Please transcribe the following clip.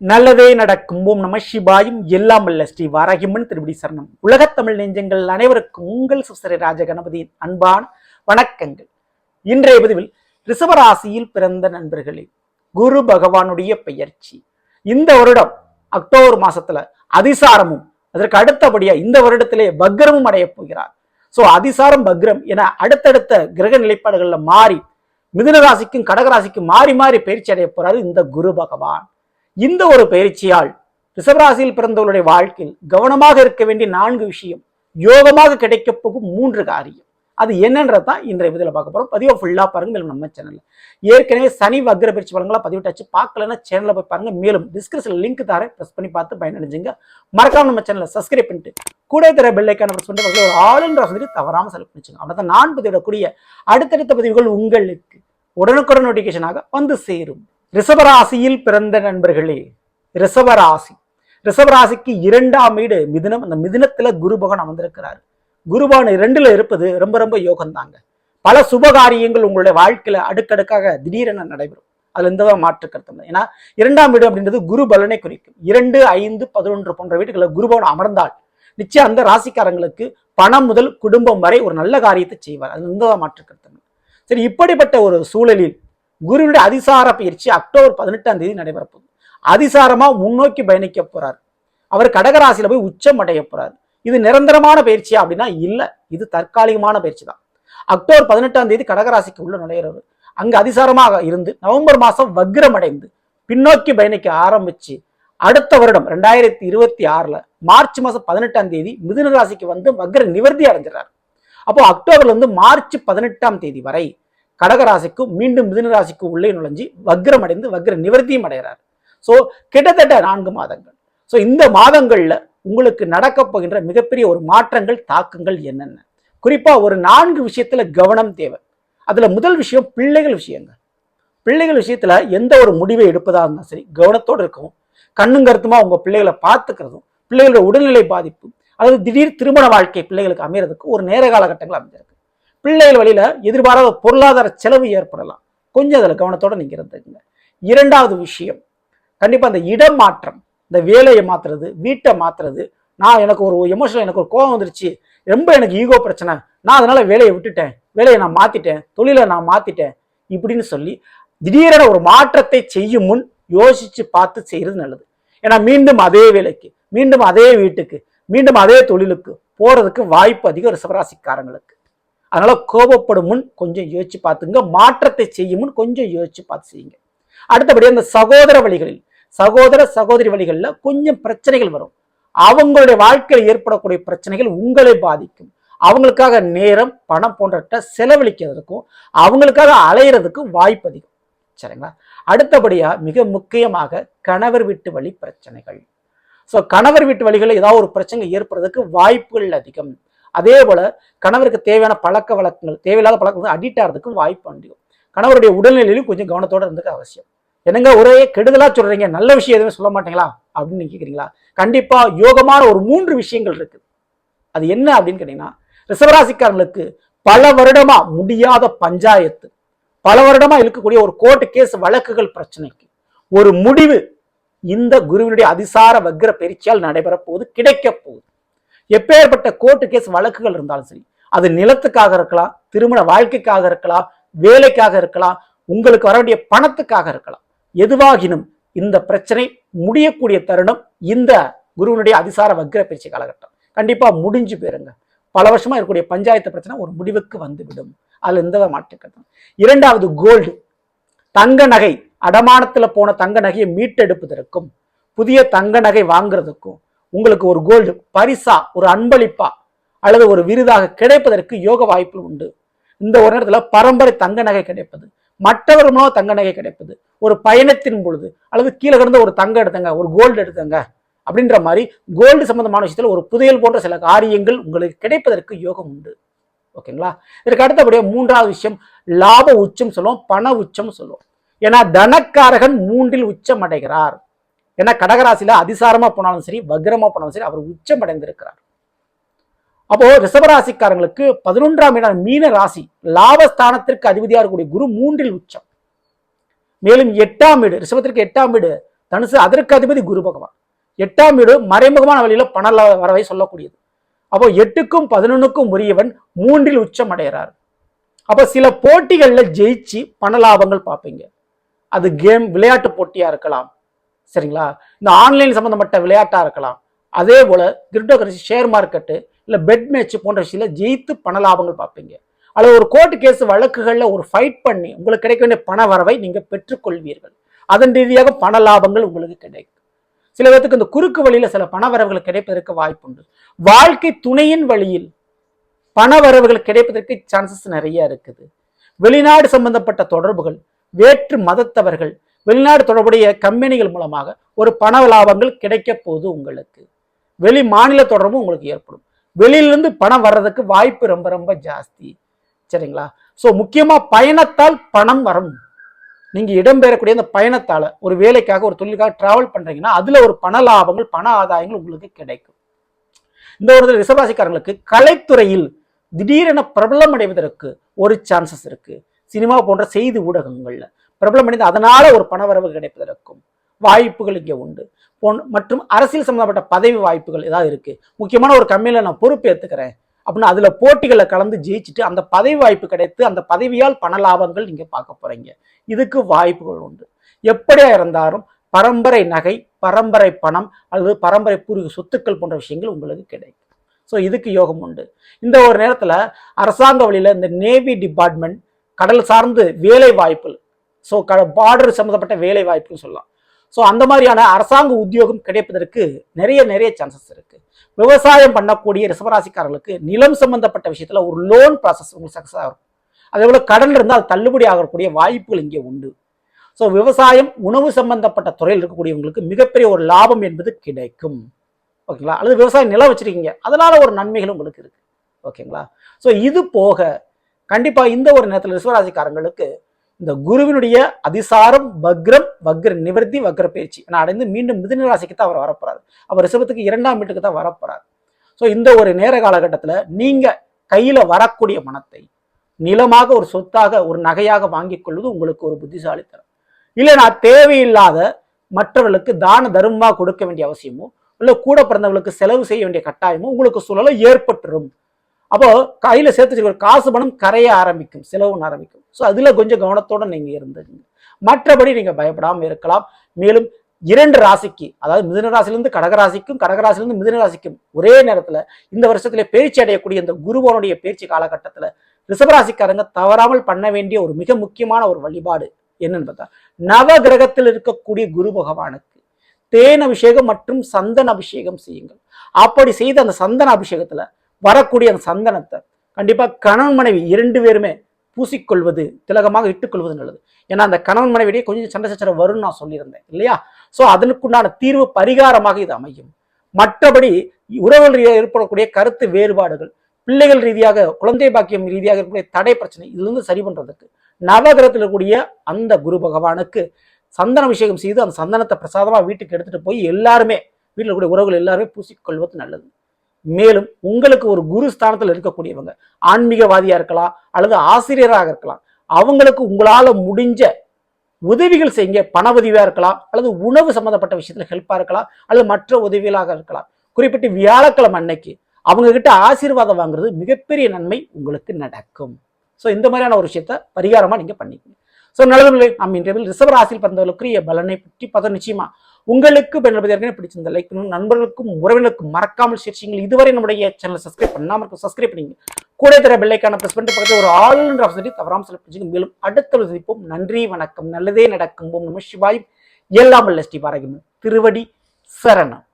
நல்லதே நடக்கும். ஓம் நம சிவாயும் எல்லாம் அல்ல ஸ்ரீ வாராகிமன் திருவிடி சரணம். உலகத்தமிழ் நெஞ்சங்கள் அனைவருக்கும் உங்கள் சுசரி ராஜ கணபதியின் அன்பான வணக்கங்கள். இன்றைய பதிவில் ரிஷபராசியில் பிறந்த நண்பர்களே குரு பகவானுடைய பெயர்ச்சி. இந்த வருடம் அக்டோபர் மாசத்துல அதிசாரமும் அதற்கு அடுத்தபடியா இந்த வருடத்திலே பக்ரமும் அடைய போகிறார். சோ அதிசாரம் பக்ரம் என அடுத்தடுத்த கிரக நிலைப்பாடுகள்ல மாறி மிதுன ராசிக்கும் கடகராசிக்கும் மாறி மாறி பயிற்சி அடைய போறாரு இந்த குரு பகவான். இந்த ஒரு பயிற்சியால் ரிஷபராசியில் பிறந்தவர்களுடைய வாழ்க்கையில் கவனமாக இருக்க வேண்டிய நான்கு விஷயம் யோகமாக கிடைக்கப் போகும் மூன்று காரியம். அது என்னன்றதான் இன்றைய இதில் பார்க்க போறோம். பதிவை ஃபுல்லா பாருங்க மேலும் நம்ம சேனல்ல ஏற்கனவே சனி வக்ர பயிற்சி பலன்களா பதிவிட்டாச்சு. பார்க்கலன்னா சேனல்ல போய் பாருங்க. மேலும் டிஸ்கிரிப்ஷன் லிங்க் தரேன். ப்ரெஸ் பண்ணி பார்த்து பயனடைஞ்சுங்க. மறக்காம நம்ம சேனலை சப்ஸ்கிரைப் பண்ணிட்டு கூட தர பெல்லைக்கான ப்ரெஸ் பண்ணிட்டு பக்கத்துல ஒரு ஆளுன்ற வசதி தவறாம செலக்ட் பண்ணிச்சுங்க. அவ்வளோ தான் நான் பதிவிடக்கூடிய அடுத்தடுத்த பதிவுகள் உங்களுக்கு உடனுக்குடன் நோட்டிபிகேஷனாக வந்து சேரும். ரிஷபராசியில் பிறந்த நண்பர்களே ரிஷபராசி. ரிஷபராசிக்கு இரண்டாம் வீடு மிதுனம். அந்த மிதுனத்துல குருபகன் அமர்ந்திருக்கிறார். குருபான் இரண்டுல இருப்பது ரொம்ப ரொம்ப யோகம் தாங்க பல சுபகாரியங்கள் உங்களுடைய வாழ்க்கையில அடுக்கடுக்காக திடீரென நடைபெறும். அதுல எந்த மாற்று கருத்து இல்லை. ஏன்னா இரண்டாம் வீடு அப்படின்றது குரு பலனை குறிக்கும். இரண்டு ஐந்து பதினொன்று போன்ற வீடுகளில் குருபவன் அமர்ந்தால் நிச்சயம் அந்த ராசிக்காரங்களுக்கு பணம் முதல் குடும்பம் வரை ஒரு நல்ல காரியத்தை செய்வார். அது எந்த மாற்று கருத்து சரி இப்படிப்பட்ட ஒரு சூழலில் குருவினுடைய அதிசார பயிற்சி அக்டோபர் பதினெட்டாம் தேதி நடைபெறப்போகுது. அதிசாரமாக முன்னோக்கி பயணிக்க போறார். அவர் கடகராசியில் போய் உச்சம் அடைய போறார். இது நிரந்தரமான பயிற்சியா அப்படின்னா இல்லை. இது தற்காலிகமான பயிற்சி தான். அக்டோபர் பதினெட்டாம் தேதி கடகராசிக்கு உள்ள நுழையிறவர். அங்கு அதிசாரமாக இருந்து நவம்பர் மாதம் வக்ரம் அடைந்து பின்னோக்கி பயணிக்க ஆரம்பிச்சு அடுத்த வருடம் ரெண்டாயிரத்தி இருபத்தி ஆறுல மார்ச் மாதம் பதினெட்டாம் தேதி மிதுன ராசிக்கு வந்து வக்ர நிவர்த்தி அடைஞ்சிடறார். அப்போ அக்டோபர்ல இருந்து மார்ச் பதினெட்டாம் தேதி வரை கடகராசிக்கும் மீண்டும் மிதுனராசிக்கு உள்ளே நுழைஞ்சு வக்ரம் அடைந்து வக்ர நிவர்த்தியும் அடைகிறார். ஸோ கிட்டத்தட்ட நான்கு மாதங்கள். ஸோ இந்த மாதங்கள்ல உங்களுக்கு நடக்கப் போகின்ற மிகப்பெரிய ஒரு மாற்றங்கள் தாக்கங்கள் என்னென்ன? குறிப்பா ஒரு நான்கு விஷயத்துல கவனம் தேவை. அதுல முதல் விஷயம் பிள்ளைகள் விஷயங்க. பிள்ளைகள் விஷயத்துல எந்த ஒரு முடிவை எடுப்பதா இருந்தாலும் சரி கவனத்தோடு இருக்கவும் கண்ணும் கருத்துமா உங்க பிள்ளைகளை பார்த்துக்கிறதும் பிள்ளைகளோட உடல்நிலை பாதிப்பு அதாவது திடீர் திருமண வாழ்க்கை பிள்ளைகளுக்கு அமையிறதுக்கு ஒரு நேர காலகட்டங்கள் அமைஞ்சிருக்கு. பிள்ளைகள் வழியில் எதிர்பாராத பொருளாதார செலவு ஏற்படலாம். கொஞ்சம் அதில் கவனத்தோடு நீங்கள் இருந்துக்குங்க இரண்டாவது விஷயம் கண்டிப்பாக அந்த இடம் மாற்றம் இந்த வேலையை மாற்றுறது வீட்டை மாத்துறது. நான் எனக்கு ஒரு எமோஷனல் எனக்கு ஒரு கோவம் வந்துருச்சு. ரொம்ப எனக்கு ஈகோ பிரச்சனை. நான் அதனால் வேலையை விட்டுட்டேன். வேலையை நான் மாற்றிட்டேன் தொழிலை நான் மாற்றிட்டேன் இப்படின்னு சொல்லி திடீரென ஒரு மாற்றத்தை செய்யும் முன் யோசித்து பார்த்து செய்கிறது நல்லது. ஏன்னா மீண்டும் அதே வேலைக்கு மீண்டும் அதே வீட்டுக்கு மீண்டும் அதே தொழிலுக்கு போகிறதுக்கு வாய்ப்பு அதிகம் ரிசவராசிக்காரங்களுக்கு அதனால கோபப்படும் முன் கொஞ்சம் யோசிச்சு பார்த்துங்க மாற்றத்தை செய்யும் முன் கொஞ்சம் யோசிச்சு பார்த்து செய்யுங்க. அடுத்தபடி அந்த சகோதர வழிகளில் சகோதர சகோதரி வழிகளில் கொஞ்சம் பிரச்சனைகள் வரும். அவங்களுடைய வாழ்க்கையில் ஏற்படக்கூடிய பிரச்சனைகள் உங்களை பாதிக்கும். அவங்களுக்காக நேரம் பணம் போன்றவற்றை செலவழிக்கிறதுக்கும் அவங்களுக்காக அலையிறதுக்கும் வாய்ப்பு அதிகம். சரிங்களா? அடுத்தபடியாக மிக முக்கியமாக கணவர் வீட்டு வழி பிரச்சனைகள். ஸோ கணவர் வீட்டு வழிகளில் ஏதாவது ஒரு பிரச்சனை ஏற்படுறதுக்கு வாய்ப்புகள் அதிகம். அதே போல கணவருக்கு தேவையான பழக்க வழக்கங்கள் தேவையில்லாத பழக்கங்கள் அடிக்ட் ஆகிறதுக்கு வாய்ப்பு அதிகம் கணவருடைய உடல்நிலையிலும் கொஞ்சம் கவனத்தோடு இருந்துக்க அவசியம். என்னங்க ஒரே கெடுதலாக சொல்கிறீங்க நல்ல விஷயம் எதுவுமே சொல்ல மாட்டீங்களா? அப்படின்னு கேட்குறீங்களா கண்டிப்பாக யோகமான ஒரு மூன்று விஷயங்கள் இருக்குது அது என்ன அப்படின்னு கேட்டிங்கன்னா ரிசவராசிக்காரங்களுக்கு பல வருடமா முடியாத பஞ்சாயத்து பல வருடமாக இருக்கக்கூடிய ஒரு கோர்ட்டு கேஸ் வழக்குகள் பிரச்சனைக்கு ஒரு முடிவு இந்த குருவினுடைய அதிசார வக்ர பயிற்சியால் நடைபெற போகுது கிடைக்க போகுது. எப்பேற்பட்ட கோர்ட்டு கேஸ் வழக்குகள் இருந்தாலும் சரி அது நிலத்துக்காக இருக்கலாம் திருமண வாழ்க்கைக்காக இருக்கலாம் வேலைக்காக இருக்கலாம் உங்களுக்கு வர வேண்டிய பணத்துக்காக இருக்கலாம். எதுவாகினும் இந்த பிரச்சனை முடியக்கூடிய தருணம் இந்த குருவினுடைய அதிசார வக்ர பயிற்சி காலகட்டம். கண்டிப்பாக முடிஞ்சு போயிருங்க. பல வருஷமா இருக்கக்கூடிய பஞ்சாயத்து பிரச்சனை ஒரு முடிவுக்கு வந்துவிடும். அதில் எந்த மாற்றுக்கட்டும் இரண்டாவது கோல்டு தங்க நகை. அடமானத்தில் போன தங்க நகையை மீட்டெடுப்பதற்கும் புதிய தங்க நகை வாங்குறதுக்கும் உங்களுக்கு ஒரு கோல்டு பரிசா ஒரு அன்பளிப்பா அல்லது ஒரு விருதாக கிடைப்பதற்கு யோக வாய்ப்பு உண்டு. இந்த ஒரு நேரத்தில் பரம்பரை தங்க நகை கிடைப்பது மற்றவர் மூலம் தங்க நகை கிடைப்பது ஒரு பயணத்தின் பொழுது அல்லது கீழே கிடந்த ஒரு தங்கம் எடுத்தங்க ஒரு கோல்டு எடுத்தங்க அப்படின்ற மாதிரி கோல்டு சம்பந்தமான விஷயத்தில் ஒரு புதையல் போன்ற சில காரியங்கள் உங்களுக்கு கிடைப்பதற்கு யோகம் உண்டு. ஓகேங்களா இதற்கு அடுத்தபடியாக மூன்றாவது விஷயம் லாப உச்சம் சொல்லுவோம் பண உச்சம் சொல்லுவோம். ஏன்னா தனக்காரகன் மூன்றில் உச்சம் அடைகிறார். ஏன்னா கடகராசியில அதிசாரமாக போனாலும் சரி வக்ரமாக போனாலும் சரி அவர் உச்சம் அடைந்திருக்கிறார் அப்போ ரிஷபராசிக்காரங்களுக்கு பதினொன்றாம் இடம் மீன ராசி. லாபஸ்தானத்திற்கு அதிபதியாக இருக்கக்கூடிய குரு மூன்றில் உச்சம். மேலும் எட்டாம் வீடு ரிஷபத்திற்கு எட்டாம் வீடு தனுசு அதற்கு அதிபதி குரு பகவான். எட்டாம் வீடு மறைமுகமான வழியில பண வரவை சொல்லக்கூடியது. அப்போ எட்டுக்கும் பதினொன்னுக்கும் உரியவன் மூன்றில் உச்சம் அடைகிறார் அப்போ சில போட்டிகளில் ஜெயிச்சு பண லாபங்கள் பார்ப்பீங்க. அது கேம் விளையாட்டு போட்டியாக இருக்கலாம். சரிங்களா? இந்த ஆன்லைன் சம்மந்தப்பட்ட விளையாட்டாக இருக்கலாம். அதே போல் கிரிப்டோ கரன்சி ஷேர் மார்க்கெட்டு இல்லை பெட் மேட்ச் போன்ற விஷயத்தில் ஜெயித்து பண லாபங்கள் பார்ப்பீங்க. அல்லது ஒரு கோர்ட் கேஸ் வழக்குகளில் ஒரு ஃபைட் பண்ணி உங்களுக்கு கிடைக்க வேண்டிய பண வரவை நீங்கள் பெற்றுக்கொள்வீர்கள். அதன் ரீதியாக பண லாபங்கள் உங்களுக்கு கிடைக்கும். சில பேர்த்துக்கு இந்த குறுக்கு வழியில் சில பண வரவுகள் கிடைப்பதற்கு வாய்ப்புண்டு வாழ்க்கை துணையின் வழியில் பண வரவுகள் கிடைப்பதற்கு சான்சஸ் நிறைய இருக்குது. வெளிநாடு சம்பந்தப்பட்ட தொடர்புகள் வேற்று மதத்தவர்கள் வெளிநாடு தொடர்புடைய கம்பெனிகள் மூலமாக ஒரு பண லாபங்கள் கிடைக்க போகுது உங்களுக்கு. வெளி மாநில தொடர்பும் உங்களுக்கு ஏற்படும். வெளியிலிருந்து பணம் வர்றதுக்கு வாய்ப்பு ரொம்ப ரொம்ப ஜாஸ்தி. சரிங்களா? ஸோ முக்கியமாக பயணத்தால் பணம் வரும். நீங்கள் இடம்பெறக்கூடிய அந்த பயணத்தால் ஒரு வேலைக்காக ஒரு தொழிலுக்காக டிராவல் பண்ணுறீங்கன்னா அதில் ஒரு பண லாபங்கள் பண ஆதாயங்கள் உங்களுக்கு கிடைக்கும். இந்த ஒரு ரிசர்வாசிக்காரங்களுக்கு கலைத்துறையில் திடீரென பிரபலம் அடைவதற்கு ஒரு சான்சஸ் இருக்குது சினிமா போன்ற செய்தி ஊடகங்களில். பிரபலம் அடைந்து அதனால ஒரு பணவரவு கிடைப்பதற்கும் வாய்ப்புகள் இங்கே உண்டு. போன் மற்றும் அரசியல் சம்பந்தப்பட்ட பதவி வாய்ப்புகள் ஏதாவது இருக்கு. முக்கியமான ஒரு கம்பெனியில் நான் பொறுப்பேற்றுக்கிறேன் அப்படின்னு அதுல போட்டிகளை கலந்து ஜெயிச்சுட்டு அந்த பதவி வாய்ப்பு கிடைத்து அந்த பதவியால் பண லாபங்கள் நீங்க பார்க்க போறீங்க. இதுக்கு வாய்ப்புகள் உண்டு. எப்படியா இருந்தாலும் பரம்பரை நகை பரம்பரை பணம் அல்லது பரம்பரை பூர்வீக சொத்துக்கள் போன்ற விஷயங்கள் உங்களுக்கு கிடைக்கும். ஸோ இதுக்கு யோகம் உண்டு. இந்த ஒரு நேரத்தில் அரசாங்க வழியில் இந்த நேவி டிபார்ட்மெண்ட் கடல் சார்ந்து வேலை வாய்ப்புகள் ஸோ க பார்டர் சம்மந்தப்பட்ட வேலை வாய்ப்புன்னு சொல்லலாம். ஸோ அந்த மாதிரியான அரசாங்க உத்தியோகம் கிடைப்பதற்கு நிறைய நிறைய சான்சஸ் இருக்கு. விவசாயம் பண்ணக்கூடிய ரிசவராசிக்காரர்களுக்கு நிலம் சம்பந்தப்பட்ட விஷயத்துல ஒரு லோன் ப்ராசஸ் உங்களுக்கு சக்ஸஸ் ஆகும் அதே போல கடன் இருந்தால் அது தள்ளுபடி ஆகக்கூடிய வாய்ப்புகள் இங்கே உண்டு. ஸோ விவசாயம் உணவு சம்பந்தப்பட்ட துறையில் இருக்கக்கூடியவங்களுக்கு மிகப்பெரிய ஒரு லாபம் என்பது கிடைக்கும். ஓகேங்களா? அல்லது விவசாயம் நிலம் வச்சிருக்கீங்க. அதனால ஒரு நன்மைகள் உங்களுக்கு இருக்கு. ஓகேங்களா? ஸோ இது போக கண்டிப்பாக இந்த ஒரு நேரத்தில் ரிசவராசிக்காரங்களுக்கு இந்த குருவினுடைய அதிசாரம் வக்ரம் வக்ர நிவர்த்தி வக்ர பயிற்சி நான் அடைந்து மீண்டும் மிதுன ராசிக்கு தான் அவர் வரப்போறாரு. அவர் ரிசபத்துக்கு இரண்டாம் வீட்டுக்கு தான் வரப்போறாரு. ஸோ இந்த ஒரு நேர காலகட்டத்தில் நீங்கள் கையில் வரக்கூடிய பணத்தை நிலமாக ஒரு சொத்தாக ஒரு நகையாக வாங்கிக் கொள்வது உங்களுக்கு ஒரு புத்திசாலித்தனம். இல்லை நான் தேவையில்லாத மற்றவர்களுக்கு தான தர்மமாக கொடுக்க வேண்டிய அவசியமோ இல்லை கூட பிறந்தவர்களுக்கு செலவு செய்ய வேண்டிய கட்டாயமோ உங்களுக்கு சூழலை ஏற்பட்டுரும். அப்போ கையில் சேர்த்து வச்சுருக்க காசு பணம் கரைய ஆரம்பிக்கும் செலவுன்னு ஆரம்பிக்கும். ஸோ அதில் கொஞ்சம் கவனத்தோடு நீங்கள் இருந்துங்க மற்றபடி நீங்கள் பயப்படாமல் இருக்கலாம். மேலும் இரண்டு ராசிக்கு அதாவது மிதுன ராசிலிருந்து கடகராசிக்கும் கடகராசிலிருந்து மிதுன ராசிக்கும் ஒரே நேரத்தில் இந்த வருஷத்துல பயிற்சி அடையக்கூடிய இந்த குருவனுடைய பயிற்சி காலகட்டத்தில் ரிஷபராசிக்காரங்க தவறாமல் பண்ண வேண்டிய ஒரு மிக முக்கியமான ஒரு வழிபாடு என்னன்னு பார்த்தா நவ கிரகத்தில் இருக்கக்கூடிய குரு பகவானுக்கு தேன் அபிஷேகம் மற்றும் சந்தன அபிஷேகம் செய்யுங்கள். அப்படி செய்த அந்த சந்தன அபிஷேகத்துல வரக்கூடிய அந்த சந்தனத்தை கண்டிப்பாக கணவன் மனைவி இரண்டு பேருமே பூசிக்கொள்வது திலகமாக இட்டுக்கொள்வது நல்லது. ஏன்னா அந்த கணவன் மனைவியிடையே கொஞ்சம் சண்டை சச்சரவு வரும்னு நான் சொல்லியிருந்தேன் இல்லையா? ஸோ அதனுக்குண்டான தீர்வு பரிகாரமாக இது அமையும். மற்றபடி உறவுகள் ரீதியாக ஏற்படக்கூடிய கருத்து வேறுபாடுகள் பிள்ளைகள் ரீதியாக குழந்தை பாக்கியம் ரீதியாக இருக்கக்கூடிய தடை பிரச்சனை இதுலேருந்து சரி பண்ணுறதுக்கு நவகிரகத்தில் இருக்கக்கூடிய அந்த குரு பகவானுக்கு சந்தன அபிஷேகம் செய்து அந்த சந்தனத்தை பிரசாதமாக வீட்டுக்கு எடுத்துகிட்டு போய் எல்லாருமே வீட்டில் இருக்கக்கூடிய உறவுகள் எல்லாருமே பூசிக்கொள்வது நல்லது. மேலும் உங்களுக்கு ஒரு குரு ஸ்தானத்தில் இருக்கக்கூடியவங்க ஆன்மீகவாதியா இருக்கலாம் அல்லது ஆசிரியராக இருக்கலாம் அவங்களுக்கு உங்களால முடிஞ்ச உதவிகள் செய்யுங்க. பண உதவியா இருக்கலாம் அல்லது உணவு சம்பந்தப்பட்ட விஷயத்துல ஹெல்ப்பா இருக்கலாம் அல்லது மற்ற உதவிகளாக இருக்கலாம். குறிப்பிட்டு வியாழக்கிழமை அன்னைக்கு அவங்க கிட்ட ஆசீர்வாதம் வாங்குறது மிகப்பெரிய நன்மை உங்களுக்கு நடக்கும். ஸோ இந்த மாதிரியான ஒரு விஷயத்த பரிகாரமா நீங்க பண்ணிக்கங்க. ஸோ நல்லதுங்களே நம்ம இன்றைய ரிசர்வ் ராசியில் பிறந்தவர்களுக்குரிய பலனை பற்றி பார்த்தோம் நிச்சயமா உங்களுக்கு பெண்கள் ஏற்கனவே பிடிச்சிருந்த லைக் பண்ணுங்க. நண்பர்களுக்கும் உறவினருக்கும் மறக்காமல் சேர்ச்சிங்கள் இதுவரை நம்முடைய சேனலை சப்ஸ்கிரைப் பண்ணாமல் இருக்கும் சப்ஸ்கிரைப் பண்ணிங்க. கூட தர பெல்லைக்கான பிரஸ் பண்ணிட்டு பக்கத்தில் ஒரு ஆளுநர் ஆப்ஷன் தவறாமல் செலக்ட் மேலும் அடுத்த சந்திப்போம். நன்றி வணக்கம். நல்லதே நடக்கும். ஓம் நம சிவாய் எல்லாம் வல்ல ஸ்ரீ பாரகிமன். திருவடி சரணம்.